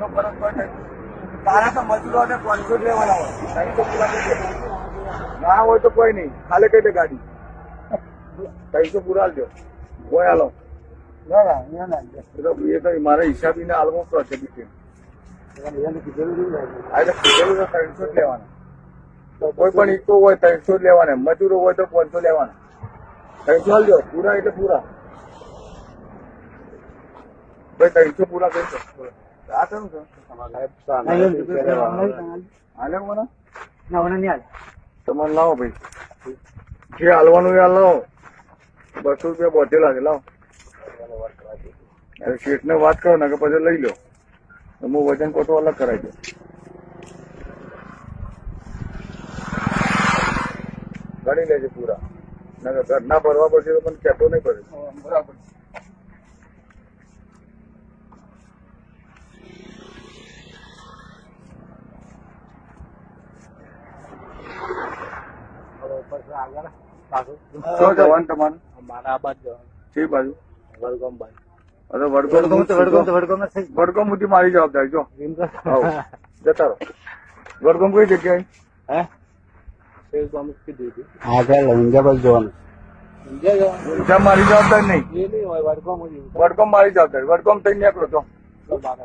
એટલો ફરક પડે તારા તો મજૂરોને જ લેવાના હોય. ના હોય તો કોઈ નહીં. ખાલી કઈ દે ગાડી. ત્રણસો પૂરા આલજો. કોઈ હાલો ના ના ના ના એ તો મારા હાલમાં તો? ત્રણસો જ લેવાના. કોઈ પણ ઈચ્છો હોય ત્રણસો જ લેવાના. મજૂરો હોય તો પાંચસો લેવાના. ત્રણસો હાલજો પૂરા એટલે પૂરા. ભાઈ ત્રણસો પૂરા કરજો ના, ના, લાવો ભાઈ જે હાલવાનું લાવો બસો રૂપિયા બોધેલા લાગે લાવો અરે શેઠને વાત કરો ને કે પછી લઈ લો હું વજન કોટો અલગ કરાવી દઉં ગણી લેજે પૂરા. ના ઘરના ભરવા પડશે તો પણ કેટો નહીં પડે. બરાબર. હવે આગળ પાછું. જવાનું તમારે? મારા આ બાજુ જવાનું. છે બાજુ? વડગામ બાજુ. અરે વડગામ વડગામ તો વડગામ તો વડગામ જ વડગામ સુધી મારી જવાબદારી જો. તો. જતા રહો. વડગામ કઈ જગ્યાએ? હે? આગળ ઊંઝા બાજુ જવાનું. ઊંઝા મારી જવાબદારી નહીં. એ નહીં હોય, વડગામ મારી જવાબદારી વડગામ થઈને નીકળો છો ચાલ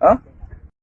હા?